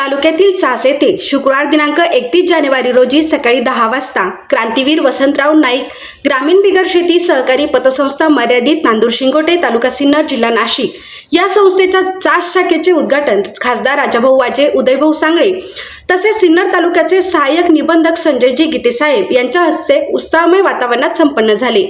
तालुक्यातील चास येथे शुक्रवार दिनांक एकतीस जानेवारी रोजी सकाळी दहा वाजता क्रांतीवीर वसंतराव नाईक ग्रामीण बिगर शेती सहकारी पतसंस्था मर्यादित नांदूर शिंगोटे तालुका सिन्नर जिल्हा नाशिक या संस्थेच्या चास शाखेचे उद्घाटन खासदार राजाभाऊ वाजे उदयभाऊ सांगळे तसेच सिन्नर तालुक्याचे सहाय्यक निबंधक संजयजी गीतेसाहेब यांच्या हस्ते उत्साहमय वातावरणात संपन्न झाले.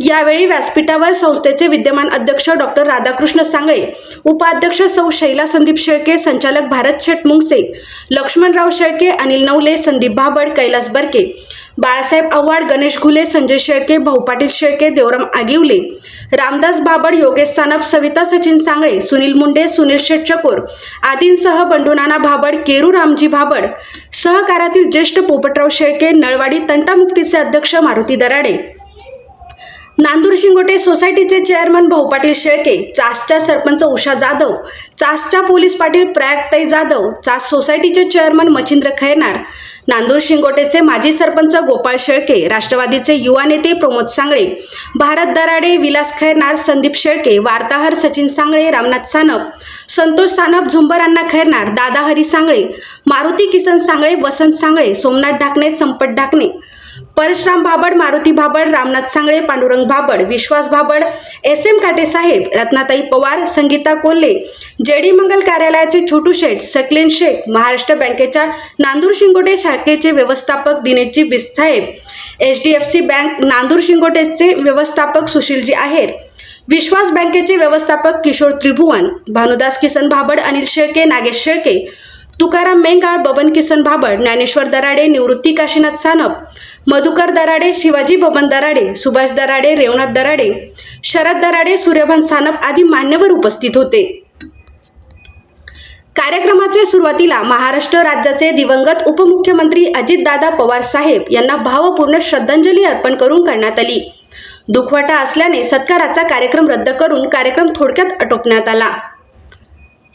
यावेळी व्यासपीठावर संस्थेचे विद्यमान अध्यक्ष डॉक्टर राधाकृष्ण सांगळे उपाध्यक्ष सौ शैला संदीप शेळके संचालक भारत शेठ मुंगसे लक्ष्मणराव शेळके अनिल नवले संदीप भाबड कैलास बर्के बाळासाहेब आव्हाड गणेश घुले संजय शेळके भाऊ पाटील शेळके देवराम आगिवले रामदास बाबड योगेश सानप सविता सचिन सांगळे सुनील मुंडे सुनील शेठ चकोर आदींसह बंडूनाना भाबड केरू रामजी भाबड सहकारातील ज्येष्ठ पोपटराव शेळके नळवाडी तंटामुक्तीचे अध्यक्ष मारुती दराडे. नांदूर शिंगोटे सोसायटीचे चेअरमन भाऊ पाटील शेळके चासच्या सरपंच उषा जाधव चासच्या पोलीस पाटील प्रयागताई जाधव चास सोसायटीचे चेअरमन मच्छिंद्र खैरनार नांदूर शिंगोटेचे माजी सरपंच गोपाळ शेळके राष्ट्रवादीचे युवा नेते प्रमोद सांगळे भारत दराडे विलास खैरनार संदीप शेळके वार्ताहर सचिन सांगळे रामनाथ सानप संतोष सानप झुंबर अण्णा खैरनार दादा हरी सांगळे मारुती किसन सांगळे वसंत सांगळे सोमनाथ ढाकणे संपत ढाकणे परशुराम भाबड मारुती भाबड रामनाथ सांगळे पांडुरंग भाबड विश्वास भाबड एस एम काटे साहेब रत्नाताई पवार संगीता कोल्हे जेडी मंगल कार्यालयाचे छोटू शेठ सकलेन शेख महाराष्ट्र बँकेच्या नांदूर शिंगोटे शाखेचे व्यवस्थापक दिनेशजी बिस्साहेब H D F C bank Nandur शिंगोटेचे व्यवस्थापक सुशीलजी आहेर विश्वास बँकेचे व्यवस्थापक किशोर त्रिभुवन भानुदास किसन भाबड अनिल शेळके नागेश शेळके तुकाराम मेंगाळ बबन किसन भाबड ज्ञानेश्वर दराडे निवृत्ती काशीनाथ सानप मधुकर दराडे शिवाजी बबन दराडे सुभाष दराडे रेवनाथ दराडे शरद दराडे सूर्यभान सानप आदी मान्यवर उपस्थित होते. कार्यक्रमाचे सुरुवातीला महाराष्ट्र राज्याचे दिवंगत उपमुख्यमंत्री अजितदादा पवार साहेब यांना भावपूर्ण श्रद्धांजली अर्पण करून करण्यात आली. दुखवाटा असल्याने सत्काराचा कार्यक्रम रद्द करून कार्यक्रम थोडक्यात आटोपण्यात आला.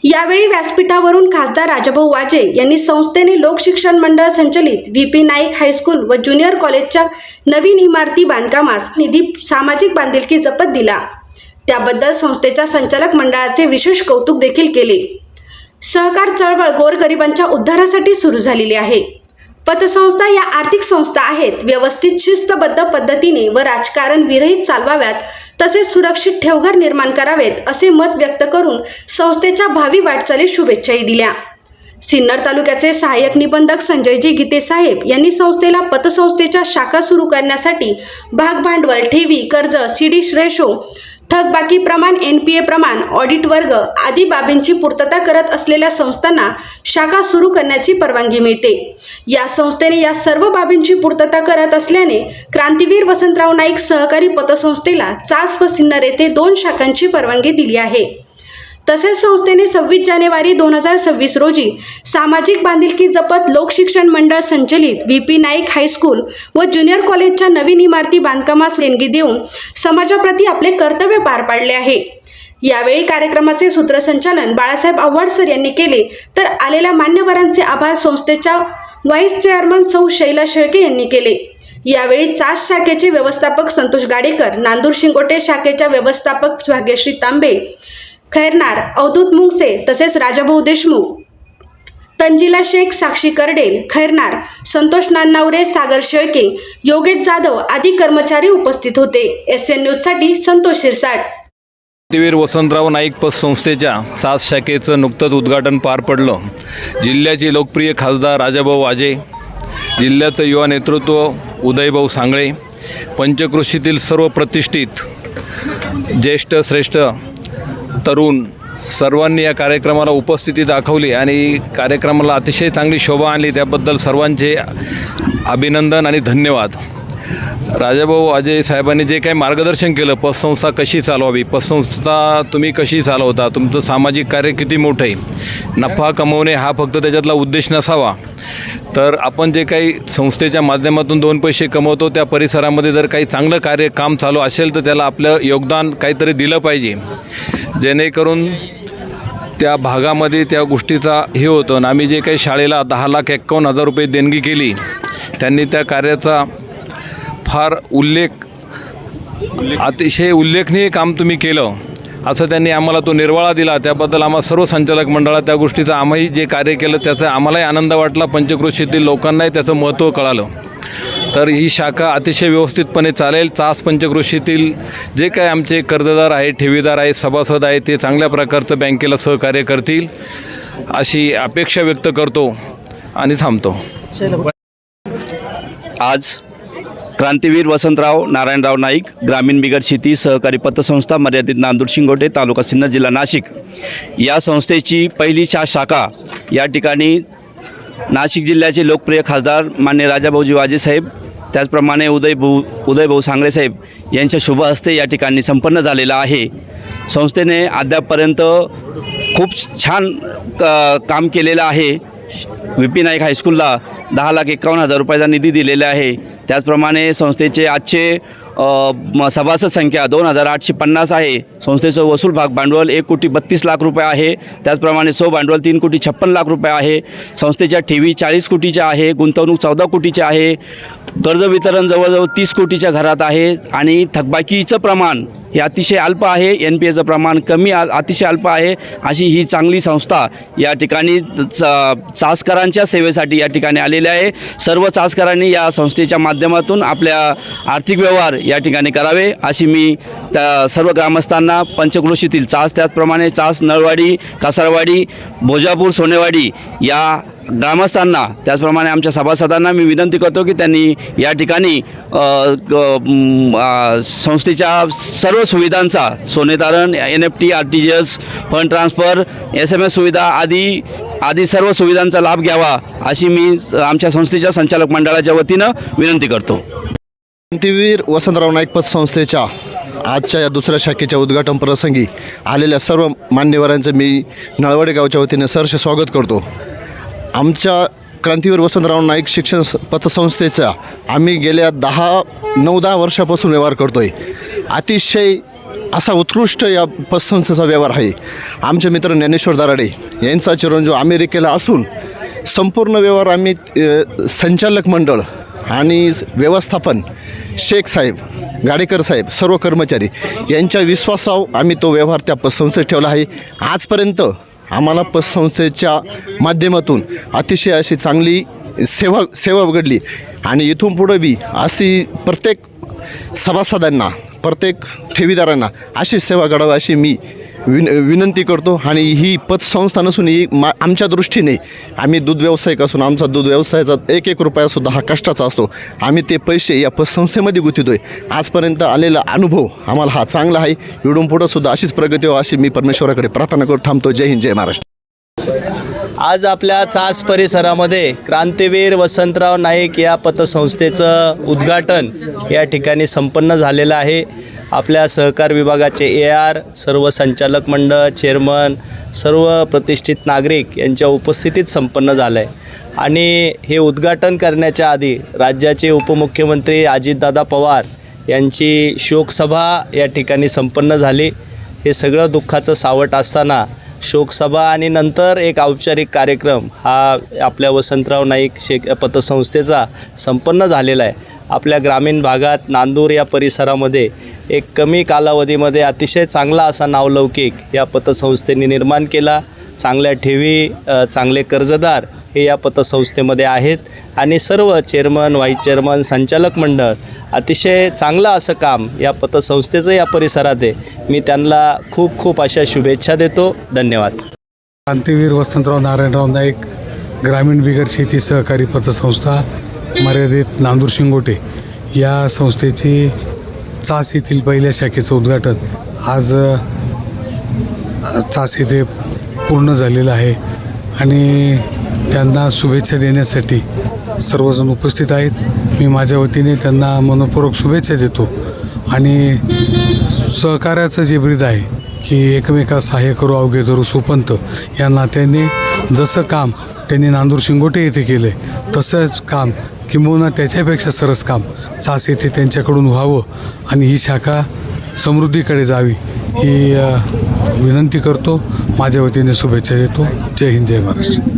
यावेळी व्यासपीठावरून खासदार राजाभाऊ वाजे यांनी संस्थेने लोकशिक्षण मंडळ संचलित V P Naik high school व ज्युनियर कॉलेजच्या नवीन इमारती बांधकामास निधी सामाजिक बांधिलकी जपत दिला. त्याबद्दल संस्थेच्या संचालक मंडळाचे विशेष कौतुक देखील केले. सहकार चळवळ गोरगरिबांच्या उद्धारासाठी सुरू झालेली आहे. पतसंस्था या आर्थिक संस्था आहेत. व्यवस्थित शिस्तबद्ध पद्धतीने व राजकारण विरहित चालवाव्यात तसेच सुरक्षित ठेवघर निर्माण करावेत असे मत व्यक्त करून संस्थेच्या भावी वाटचालीस शुभेच्छाही दिल्या. सिन्नर तालुक्याचे सहाय्यक निबंधक संजयजी गीते साहेब यांनी संस्थेला पतसंस्थेच्या शाखा सुरू करण्यासाठी भागभांडवल ठेवी कर्ज सीडी श्रेशो थकबाकी प्रमाण एन पी ए प्रमाण ऑडिट वर्ग आदी बाबींची पूर्तता करत असलेल्या संस्थांना शाखा सुरू करण्याची परवानगी मिळते. या संस्थेने या सर्व बाबींची पूर्तता करत असल्याने क्रांतीवीर वसंतराव नाईक सहकारी पतसंस्थेला चास व सिन्नर येथे दोन शाखांची परवानगी दिली आहे. तसेच संस्थेने सव्वीस जानेवारी दोन हजार सव्वीस रोजी सामाजिक बांधिलकी जपत लोकशिक्षण मंडळ संचलित V P Naik high school व ज्युनियर कॉलेजच्या नवीन इमारती बांधकामास देणगी देऊन समाजाप्रती आपले कर्तव्य पार पाडले आहे. यावेळी कार्यक्रमाचे सूत्रसंचालन बाळासाहेब आव्हाडसर यांनी केले. तर आलेल्या मान्यवरांचे आभार संस्थेच्या व्हाईस चेअरमन सौ शैला शेळके यांनी केले. यावेळी चास शाखेचे व्यवस्थापक संतोष गाडेकर नांदूर शिंगोटे शाखेच्या व्यवस्थापक भाग्यश्री तांबे खैरनार अवधूत मुंगसे तसेच राजाभाऊ देशमुख तंजिला शेख साक्षी कर्डे खैरनार संतोष नान्नावरे सागर शेळके योगेश जाधव आदी कर्मचारी उपस्थित होते. एस एन न्यूजसाठी संतोष शिरसाट. क्रांतीवीर वसंतराव नाईक पतसंस्थेच्या सात शाखेचं नुकतंच उद्घाटन पार पडलं. जिल्ह्याचे लोकप्रिय खासदार राजाभाऊ वाजे जिल्ह्याचं युवा नेतृत्व उदयभाऊ सांगळे पंचकृषीतील सर्व प्रतिष्ठित ज्येष्ठ श्रेष्ठ तरुण सर्वांनी या कार्यक्रमाला उपस्थिती दाखवली आणि कार्यक्रमाला अतिशय चांगली शोभा आणली. त्याबद्दल सर्वांचे अभिनंदन आणि धन्यवाद. राजाभाऊ अजय साहेबांनी जे काही मार्गदर्शन केलं पतसंस्था कशी चालवावी पतसंस्था तुम्ही कशी चालवता तुमचं सामाजिक कार्य किती मोठं आहे नफा कमवणे हा फक्त त्याच्यातला उद्देश नसावा. तर आपण जे काही संस्थेच्या माध्यमातून दोन पैसे कमवतो त्या परिसरामध्ये जर काही चांगलं कार्य काम चालू असेल तर त्याला आपलं योगदान काहीतरी दिलं पाहिजे. जेणेकरून त्या भागामध्ये त्या गोष्टीचा हे होतं आणि आम्ही जे काही शाळेला दहा लाख एक्कावन्न हजार रुपये देणगी केली त्यांनी त्या कार्याचा फार उल्लेख अतिशय उल्लेखनीय काम तुम्ही केलं. असं त्यांनी आम्हाला तो निर्वाळा दिला. त्याबद्दल आम्हा सर्व संचालक मंडळात त्या गोष्टीचं आम्ही जे कार्य केलं त्याचा आम्हालाही आनंद वाटला. पंचक्रोशीतील लोकांनाही त्याचं महत्त्व कळालं. तर ही शाखा अतिशय व्यवस्थितपणे चालेल. चास पंचकृषीतील जे काय आमचे कर्जदार आहे ठेवीदार आहे सभासद आहे ते चांगल्या प्रकारचं बँकेला सहकार्य करतील अशी अपेक्षा व्यक्त करतो आणि थांबतो. आज क्रांतीवीर वसंतराव नारायणराव नाईक ग्रामीण बिगर शेती सहकारी पतसंस्था मर्यादित नांदूर शिंगोटे तालुका सिन्नर जिल्हा नाशिक. या संस्थेची पहिली शा शाखा या ठिकाणी नाशिक जिल्ह्याचे लोकप्रिय खासदार मान्य राजाभाऊजी वाजेसाहेब त्याचप्रमाणे उदयभाऊ उदयभाऊ सांगरे साहेब यांच्या शुभ हस्ते या ठिकाणी संपन्न झालेला आहे. संस्थेने अद्यापपर्यंत खूप छान क काम केलेलं आहे. व्ही पी नाईक हायस्कूलला दहा लाख एकावन्न हजार रुपयाचा निधी दिलेला आहे. त्याचप्रमाणे संस्थेचे आजचे म- सभासद संख्या दोन हजार आठशे पन्नास आहे. संस्थेचं वसूल भाग भांडवल एक कोटी बत्तीस लाख रुपये आहे. त्याचप्रमाणे सो भांडवल तीन कोटी छप्पन लाख रुपये आहे. संस्थेच्या ठेवी चाळीस कोटीच्या आहे. गुंतवणूक चौदा कोटीच्या आहे. कर्ज वितरण जवळजवळ तीस कोटीच्या घरात आहे. आणि थकबाकीचं प्रमाण हे अतिशय अल्प आहे. एन पी एचं प्रमाण कमी आ अतिशय अल्प आहे. अशी ही चांगली संस्था या ठिकाणी च- चासकरांच्या सेवेसाठी या ठिकाणी आलेली आहे. सर्व चासकरांनी या संस्थेच्या माध्यमातून आपल्या आर्थिक व्यवहार या ठिकाणी करावे. अशी मी त्या सर्व ग्रामस्थांना पंचक्रोशीतील चास त्याचप्रमाणे चास नळवाडी कासारवाडी भोजापूर सोनेवाडी या ग्रामस्थांना त्याचप्रमाणे आमच्या सभासदांना मी विनंती करतो की त्यांनी या ठिकाणी संस्थेच्या सर्व सुविधांचा सोनेतारण N F T R T G S fund transfer S M S सुविधा आदी आदी सर्व सुविधांचा लाभ घ्यावा अशी मी आमच्या संस्थेच्या संचालक मंडळाच्या वतीनं विनंती करतो. क्रांतीवीर वसंतराव नाईक पतसंस्थेच्या आजच्या या दुसऱ्या शाखेच्या उद्घाटन प्रसंगी आलेल्या सर्व मान्यवरांचं मी नळवडे गावच्या वतीने सरसे स्वागत करतो. आमच्या क्रांतीवीर वसंतराव नाईक शिक्षण स- पतसंस्थेचा आम्ही गेल्या दहा नऊ दहा वर्षापासून व्यवहार करतो आहे अतिशय असा उत्कृष्ट या पतसंस्थेचा व्यवहार आहे. आमचे मित्र ज्ञानेश्वर दराडे यांचा चिरंजीव अमेरिकेला असून संपूर्ण व्यवहार आम्ही संचालक मंडळ आणि व्यवस्थापन शेख साहेब गाडेकर साहेब सर्व कर्मचारी यांच्या विश्वासावर आम्ही तो व्यवहार त्या पतसंस्थेत ठेवला आहे. आजपर्यंत आम्हाला पतसंस्थेच्या माध्यमातून अतिशय अशी चांगली सेवा सेवा उघडली. आणि इथून पुढं बी अशी प्रत्येक सभासदांना प्रत्येक ठेवीदारांना अशी सेवा घडावी अशी मी विन विनंती करतो आणि ही पतसंस्था नसून ही मा आमच्या दृष्टीने आम्ही दूध व्यावसायिक असून आमचा दूध व्यवसायाचा एक एक रुपयासुद्धा हा कष्टाचा असतो. आम्ही ते पैसे या पतसंस्थेमध्ये गुंतितो आहे आजपर्यंत आलेला अनुभव आम्हाला हा चांगला आहे. इडून पुढंसुद्धा अशीच प्रगती हो अशी मी परमेश्वराकडे प्रार्थना करून थांबतो. जय हिंद जय महाराष्ट्र. आज आपल्या चास परिसरामध्ये क्रांतीवीर वसंतराव नाईक या पतसंस्थेचं उद्घाटन या ठिकाणी संपन्न झालेलं आहे. आपल्या सहकार विभागाचे ए आर सर्व संचालक मंडळ चेअरमन सर्व प्रतिष्ठित नागरिक यांच्या उपस्थितीत संपन्न झालं आहे आणि हे उद्घाटन करण्याच्या आधी राज्याचे उपमुख्यमंत्री अजितदादा पवार यांची शोकसभा या ठिकाणी संपन्न झाली. हे सगळं दुःखाचं सावट असताना शोकसभा आणि नंतर एक औपचारिक कार्यक्रम हा आपल्या वसंतराव नाईक शेक पतसंस्थेचा संपन्न झालेला आहे. आपल्या ग्रामीण भागात नांदूर या परिसरामध्ये एक कमी कालावधीमध्ये अतिशय चांगला असा नावलौकिक या पतसंस्थेने निर्माण केला. चांगल्या ठेवी चांगले कर्जदार हे या पतसंस्थेमध्ये आहेत. आणि सर्व चेअरमन व्हाईस चेअरमन संचालक मंडळ अतिशय चांगलं असं काम या पतसंस्थेचं या परिसरात आहे. मी त्यांना खूप खूप अशा शुभेच्छा देतो. धन्यवाद. क्रांतीवीर वसंतराव नारायणराव नाईक ग्रामीण बिगर शेती सहकारी पतसंस्था मर्यादित नांदूर शिंगोटे या संस्थेची चास येथील पहिल्या शाखेचं उद्घाटन आज चास येथे पूर्ण झालेलं आहे. आणि त्यांना शुभेच्छा देण्यासाठी सर्वजण उपस्थित आहेत. मी माझ्या वतीने त्यांना मनपूर्वक शुभेच्छा देतो. आणि सहकार्याचं जे ब्रीद आहे की एकमेका सहाय्य करू अवघे धरू सुपंत या नात्याने जसं काम त्यांनी नांदूर शिंगोटे येथे केले तसंच काम किंबहुना त्याच्यापेक्षा सरस काम चास येथे त्यांच्याकडून व्हावं आणि ही शाखा समृद्धीकडे जावी ही विनंती करतो. माझ्या वतीने शुभेच्छा देतो. जय हिंद जय महाराष्ट्र.